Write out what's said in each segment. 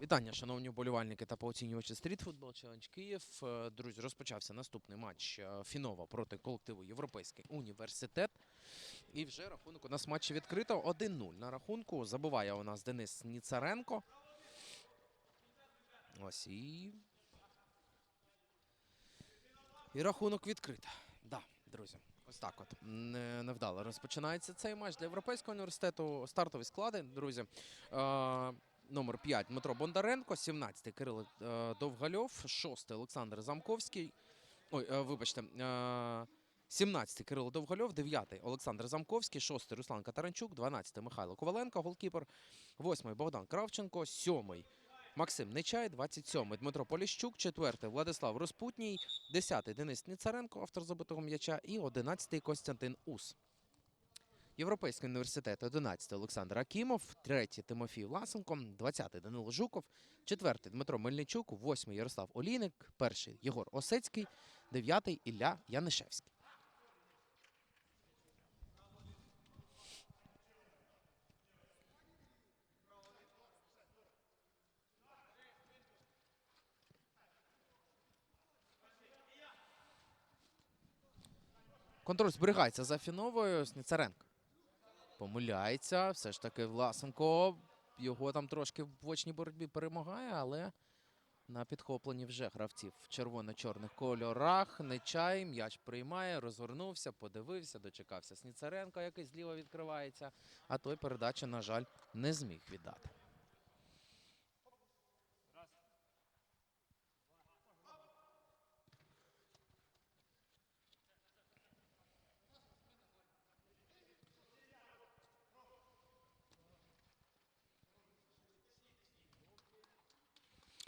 Вітання, шановні вболівальники та пооцінювачі стрітфутбол Челендж Київ. Е, Друзі, розпочався наступний матч е, Фінова проти колективу Європейський університет. І вже рахунок у нас матчі відкрито 1-0 на рахунку. Забуває у нас Денис Ніцаренко. Ось і. І рахунок відкрито. Да, друзі. Ось так от. Невдало розпочинається цей матч для Європейського університету. Стартові склади, друзі. Е, Номер 5 Дмитро Бондаренко, 17 Кирило е, Довгальов, 6 Олександр Замковський. Ой, е, вибачте. Е, 17 Кирило Довгальов, 9 Олександр Замковський, 6 Руслан Катаранчук, 12 Михайло Коваленко, голкіпер, 8 Богдан Кравченко, 7 Максим Нечай, 27 Дмитро Поліщук, 4 Владислав Розпутній, 10 Денис Ніцаренко, автор забитого м'яча, і 11 Костянтин Ус. Європейський університет 11 Олександр Акімов, 3 Тимофій Власенко, 20 Данило Жуков, 4 Дмитро Мельничук, 8 Ярослав Олійник, 1 Єгор Осецький, 9 Ілля Янишевський. Контроль зберігається за Фіновою. Сніцаренко. Помиляється. Все ж таки Власенко. Його там трошки в очній боротьбі перемагає, але на підхопленні вже гравців в червоно-чорних кольорах. Нечай м'яч приймає, розгорнувся, подивився, дочекався Сніцаренко, який зліва відкривається. А той передачу, на жаль, не зміг віддати.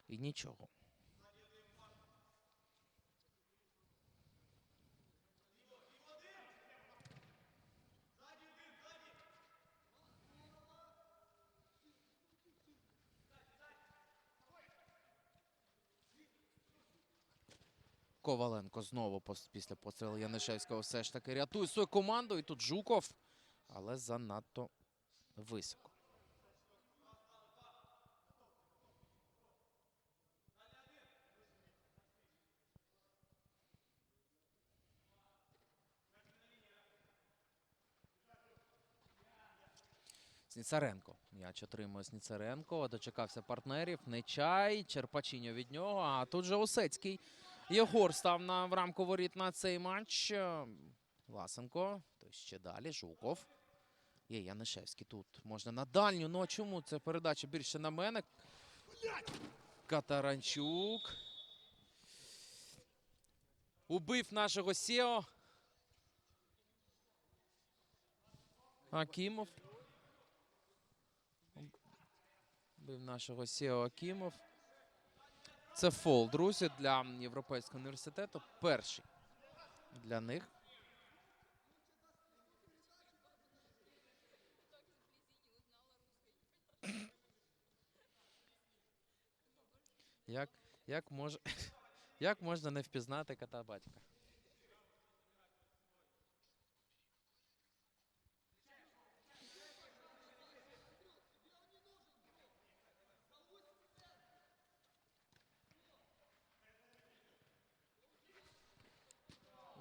І нічого. Коваленко знову після пострілу Янишевського все ж таки рятує свою команду. І тут Жуков, але занадто високо. Сніцаренко. М'яч отримує Сніцаренко. Дочекався партнерів. Нечай. Черпачіньо від нього. А тут же Осецький. Єгор став на в рамку воріт на цей матч. Власенко. То ще далі. Жуков. Є Янишевський тут. Можна на дальню. Ну а чому це передача більше на мене? Катаранчук. Убив нашого Сео. Акімов. Бив нашого Сео Акімов. Це фол, друзі, для Європейського університету. Перший для них. Як, як, мож... як можна не впізнати кота батька?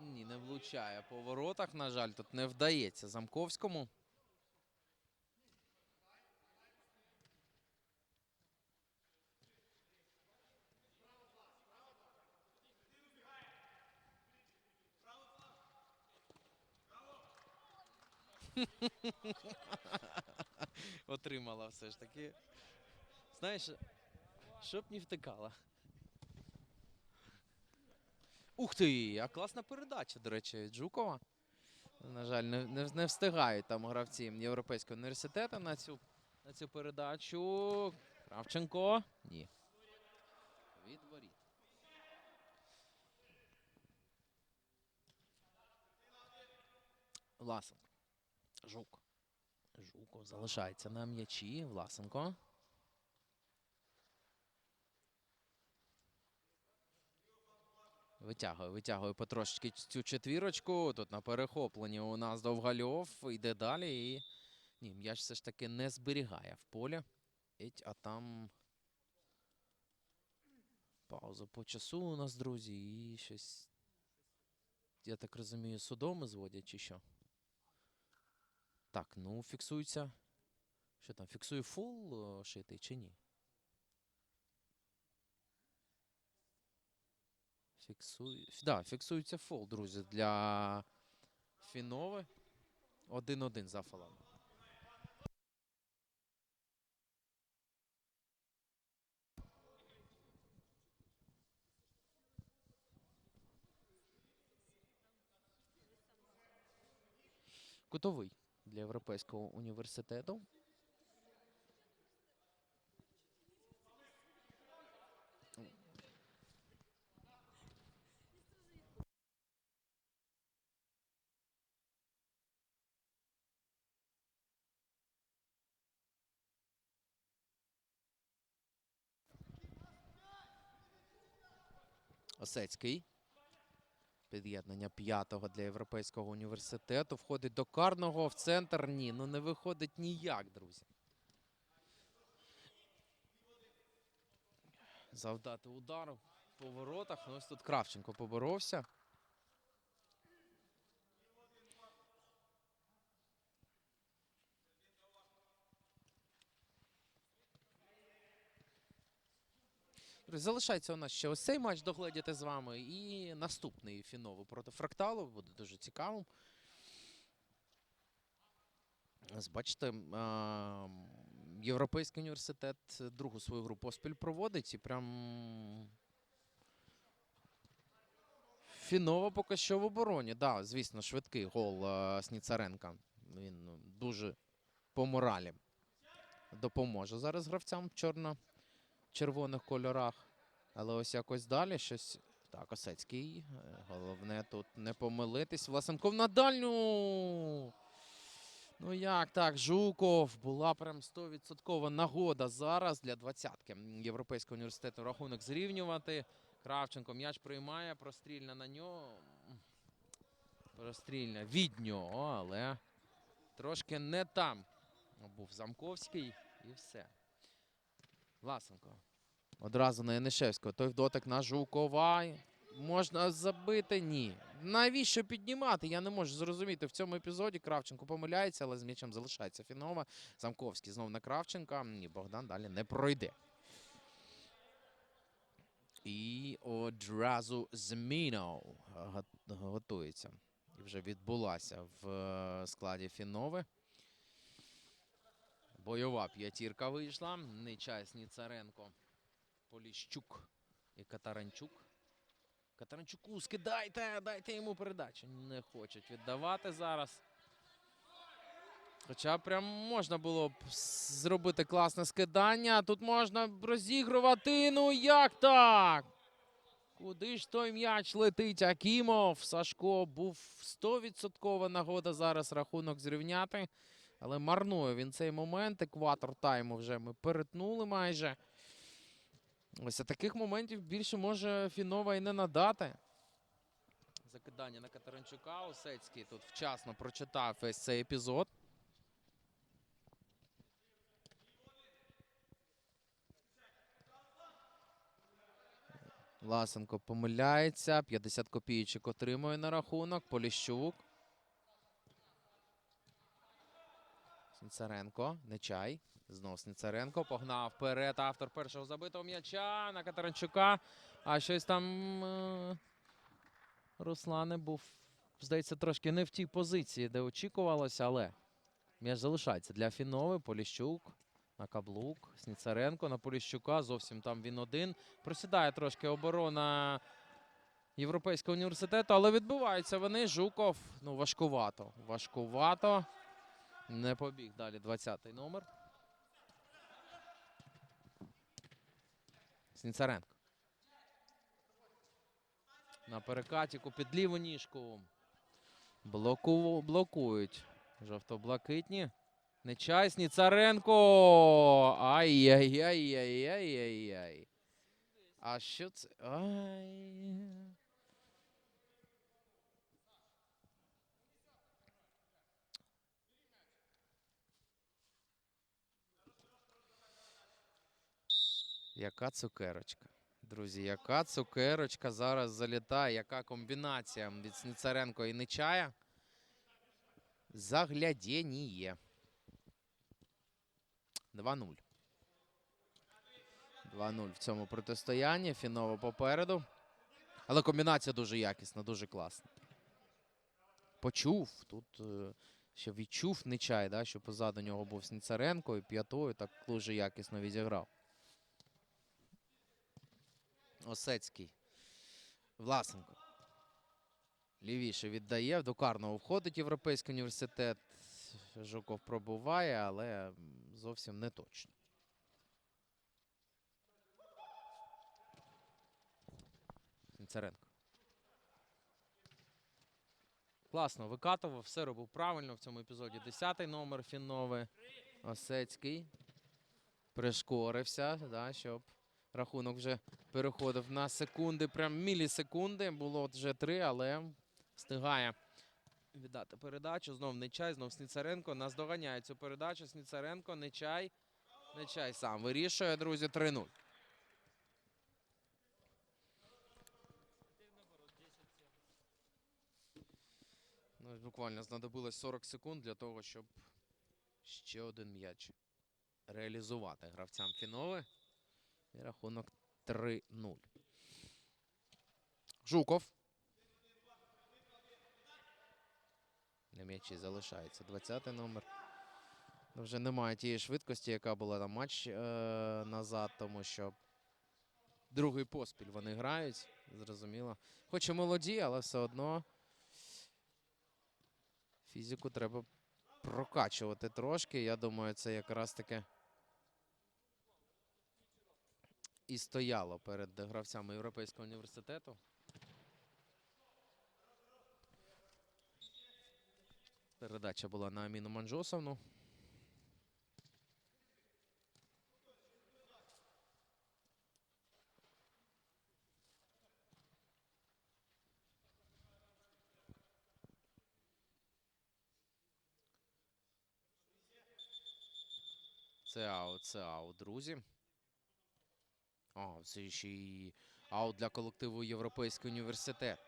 Ні, не влучає по воротах. На жаль, тут не вдається Замковському. Отримала все ж таки. Знаєш, щоб не втикала. Ух ти! А класна передача, до речі, від Жукова. На жаль, не, не, не встигають там гравці Європейського університету на цю, на цю передачу. Кравченко. Ні. Від воріт. Власенко. Жук. Жуков залишається на м'ячі. Власенко. Витягує, витягує потрошечки цю четвірочку. Тут на перехопленні у нас Довгальов йде далі. І ні, м'яч все ж таки не зберігає в полі. А там Пауза по часу у нас, друзі, і щось. Я так розумію, судоми зводять чи що? Так, ну фіксується. Що там, фіксує фул шитий чи ні? Фіксує. Да, фіксується фол, друзі, для Фінови. 1-1 за фолом. Кутовий для Європейського університету. Осецький. Під'єднання п'ятого для Європейського університету. Входить до карного в центр. Ні, ну не виходить ніяк, друзі. Завдати удару по воротах. Ну ось тут Кравченко поборовся. Залишається у нас ще ось цей матч догледіти з вами. І наступний фіново проти фракталу. Буде дуже цікавим. Бачите, Європейський університет другу свою гру поспіль проводить і прям. Фіново поки що в обороні. Да, звісно, швидкий гол Сніцаренка. Він дуже по моралі допоможе зараз гравцям в чорно-червоних кольорах. Але ось якось далі щось. Так, Осецький. Е, Головне тут не помилитись. Власенков на дальню. Ну як так, Жуков була прям 100% нагода зараз для двадцятки Європейського університету рахунок зрівнювати. Кравченко м'яч приймає, прострільна на нього. Прострільна від нього, але трошки не там. Був Замковський і все. Власенко. Одразу на Янишевського. Той дотик на Жукова. Можна забити? Ні. Навіщо піднімати? Я не можу зрозуміти. В цьому епізоді Кравченко помиляється, але з м'ячем залишається Фінова. Замковський знов на Кравченка. Ні, Богдан далі не пройде. І одразу Змінов го- готується. І вже відбулася в е, складі Фінови. Бойова п'ятірка вийшла. Нечасні Царенко, Поліщук і Катаранчук. Катаранчуку скидайте, дайте йому передачу. Не хочуть віддавати зараз. Хоча прям можна було б зробити класне скидання. Тут можна розігрувати. Ну як так? Куди ж той м'яч летить? Акімов. Сашко був 100% нагода зараз рахунок зрівняти. Але марнує він цей момент. Екватор тайму вже ми перетнули майже. Ось таких моментів більше може Фінова і не надати. Закидання на Катеринчука. Осецький тут вчасно прочитав весь цей епізод. Ласенко помиляється. 50 копійчик отримує на рахунок. Поліщук. Сніцаренко. Нечай. Знов Сніцаренко. Погнав вперед. Автор першого забитого м'яча на Катеринчука. А щось там е, Руслане був, здається, трошки не в тій позиції, де очікувалося, але м'яч залишається для Фінови. Поліщук. На каблук. Сніцаренко на Поліщука. Зовсім там він один. Просідає трошки оборона Європейського університету, але відбуваються вони. Жуков. Ну, важкувато. Важкувато. Не побіг далі 20-й номер. Сніцаренко. На перекатіку під ліву ніжку. Блоку... Блокують. Жовто-блакитні. Нечай Сніцаренко. Ай-яй-яй-яй-яй-яй. А що це? Ай. Яка цукерочка. Друзі, яка цукерочка зараз залітає, яка комбінація від Сніцаренко і Нечая. Заглядєніє. 2-0. 2-0 в цьому протистоянні. Фінова попереду. Але комбінація дуже якісна, дуже класна. Почув. Тут е, ще відчув Нечай, да, що позаду нього був Сніцаренко і п'ятою так дуже якісно відіграв. Осецький. Власенко. Лівіше віддає. До карного входить Європейський університет. Жуков пробуває, але зовсім не точно. Сінцаренко. Класно викатував, все робив правильно в цьому епізоді. Десятий номер Фінови. Осецький. Пришкорився, да, щоб рахунок вже переходив на секунди, прям мілісекунди. Було вже три, але встигає віддати передачу. Знов Нечай, знов Сніцаренко. Нас доганяє цю передачу. Сніцаренко, Нечай. Нечай сам вирішує, друзі, 3-0. Ну, буквально знадобилось 40 секунд для того, щоб ще один м'яч реалізувати гравцям фінови. І рахунок 3-0. Жуков. На м'ячі залишається 20-й номер. Вже немає тієї швидкості, яка була на матч е- назад, тому що другий поспіль вони грають. Зрозуміло. Хоч і молоді, але все одно фізику треба прокачувати трошки. Я думаю, це якраз таки і стояло перед гравцями Європейського університету. Передача була на Аміну Манджосовну. Це аут, це аут, друзі. А, це ще й аут для колективу Європейський університет.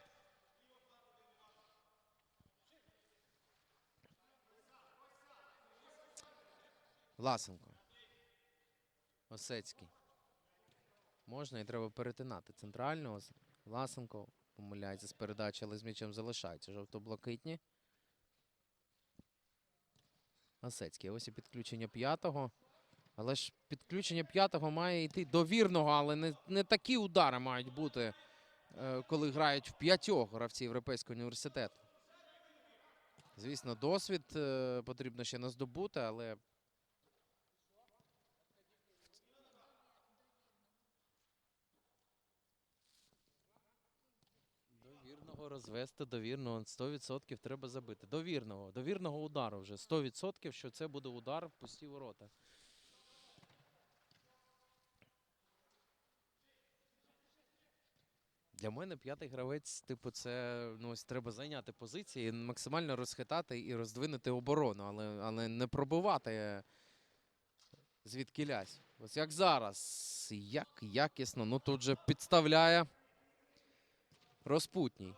Власенко. Осецький. Можна і треба перетинати центрального. Власенко помиляється з передачі, але з м'ячем залишається. Жовто-блакитні. Осецький. Ось і підключення п'ятого. Але ж підключення п'ятого має йти до вірного, але не, не такі удари мають бути, е, коли грають в п'ятьох гравців Європейського університету. Звісно, досвід е, потрібно ще не здобути, але. До вірного розвести, до вірного 100% треба забити. До вірного, до вірного удару вже 100%, що це буде удар в пусті ворота. Для мене п'ятий гравець, типу, це ну, ось треба зайняти позиції, максимально розхитати і роздвинути оборону, але, але не пробивати звідки лясь. Ось як зараз. Як якісно. Ну тут же підставляє розпутній.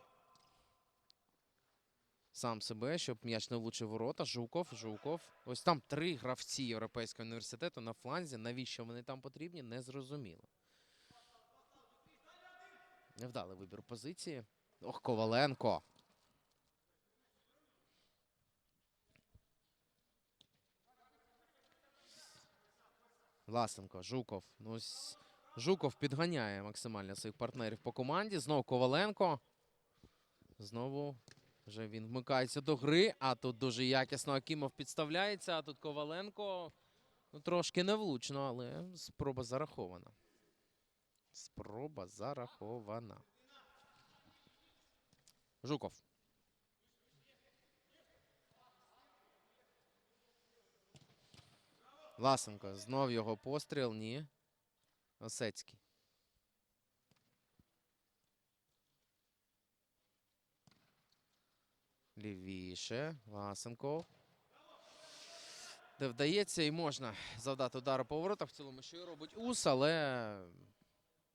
Сам себе, щоб м'яч не влучив ворота. Жуков, Жуков. Ось там три гравці Європейського університету на фланзі. Навіщо вони там потрібні, не зрозуміло. Невдалий вибір позиції. Ох, Коваленко. Власенко, Жуков. Ну, Жуков підганяє максимально своїх партнерів по команді. Знову Коваленко. Знову вже він вмикається до гри. А тут дуже якісно Акімов підставляється. А тут Коваленко. Ну, трошки невлучно, але спроба зарахована. Спроба зарахована. Жуков. Власенко. Знов його постріл. Ні. Осецький. Лівіше. Власенко. Де вдається і можна завдати удару по воротах. В цілому, що і робить Ус, але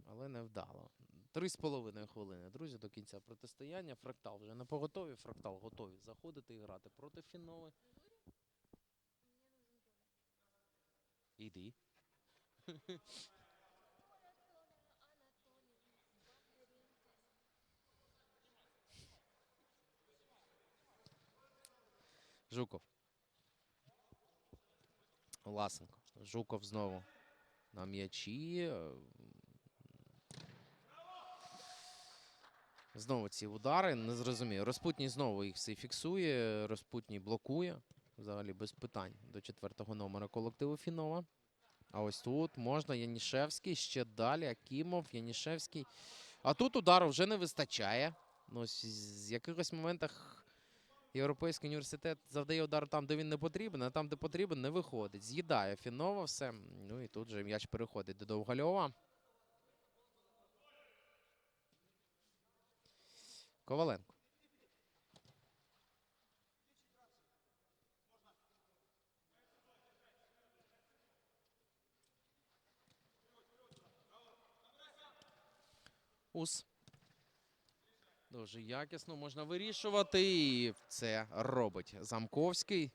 але не вдало. Три з половиною хвилини, друзі, до кінця протистояння. Фрактал вже на поготові. Фрактал готові заходити і грати проти Фінови. Іди. Жуков. Власенко. Жуков знову на м'ячі. Знову ці удари. Не зрозумію. Розпутній знову їх всі фіксує. Розпутній блокує. Взагалі без питань до четвертого номера колективу Фінова. А ось тут можна Янішевський, ще далі Акімов, Янішевський. А тут удару вже не вистачає. Ну, з якихось моментах Європейський університет завдає удар там, де він не потрібен, а там, де потрібен, не виходить. З'їдає Фінова все. Ну і тут же м'яч переходить до Довгальова. Коваленко. Ус. Дуже якісно можна вирішувати. І це робить Замковський.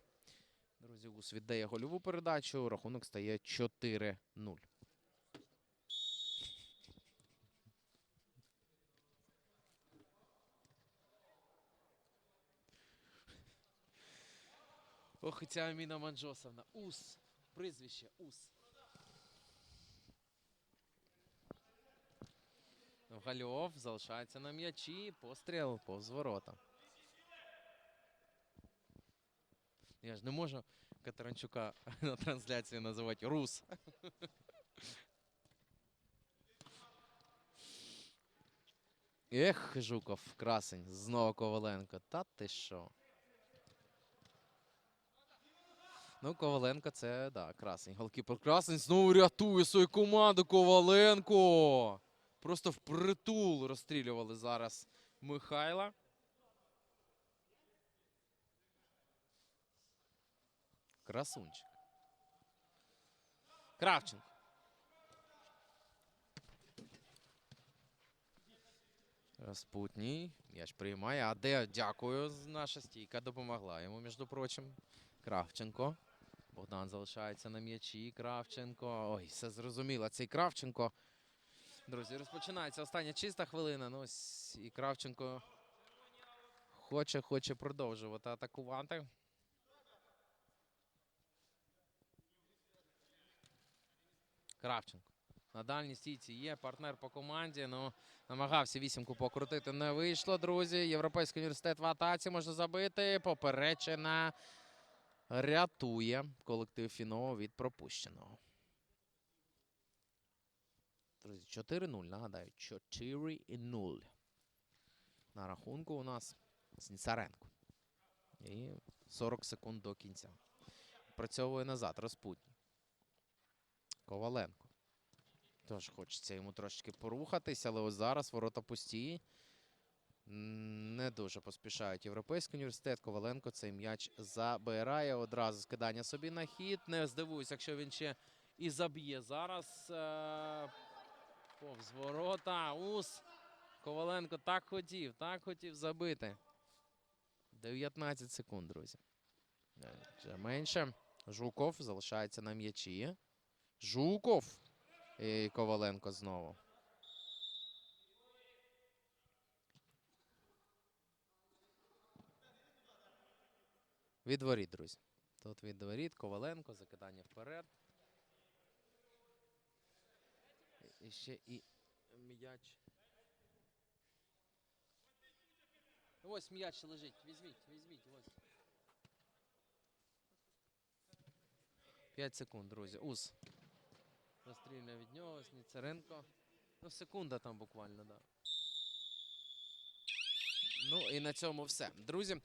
Друзі, Ус віддає гольову передачу. Рахунок стає 4-0. Ох, і ця Аміна Манджосовна. Ус. Прізвище Ус. Гальов залишається на м'ячі. Постріл повз ворота. Я ж не можу Катеринчука на трансляції називати Рус. Ех, Жуков, красень, знову Коваленко. Та ти що? Ну, Коваленко це, да, красень. Голкіпер красень знову рятує свою команду Коваленко. Просто впритул розстрілювали зараз Михайла. Красунчик. Кравченко. Распутній. М'яч приймає. А де дякую. Наша стійка допомогла йому, між прочим. Кравченко. Богдан залишається на м'ячі. Кравченко. Ой, все зрозуміло. Цей Кравченко. Друзі, розпочинається остання чиста хвилина. Ну ось і Кравченко хоче, хоче продовжувати атакувати. Кравченко. На дальній стійці є партнер по команді. Ну, намагався вісімку покрутити. Не вийшло, друзі. Європейський університет в атаці може забити. Поперечина рятує колектив Фіново від пропущеного. Друзі, 4-0. Нагадаю, 4-0. На рахунку у нас Сніцаренко. І 40 секунд до кінця. Працьовує назад. Розпутній. Коваленко. Тож хочеться йому трошечки порухатись, але ось зараз ворота пусті. Не дуже поспішають Європейський університет. Коваленко цей м'яч забирає. Одразу скидання собі на хід. Не здивуюсь, якщо він ще і заб'є зараз. е, Повз ворота. Ус. Коваленко так хотів, так хотів забити. 19 секунд, друзі. Е, Вже менше. Жуков залишається на м'ячі. Жуков. І Коваленко знову. Від воріт, друзі. Тут від воріт, Коваленко, закидання вперед. І- ще і м'яч. Ось м'яч лежить. Візьміть, візьміть. 5 секунд, друзі. Ус. Розстрільне від нього, Сніцеренко. Ну, секунда там буквально, да. Ну і на цьому все. Друзі,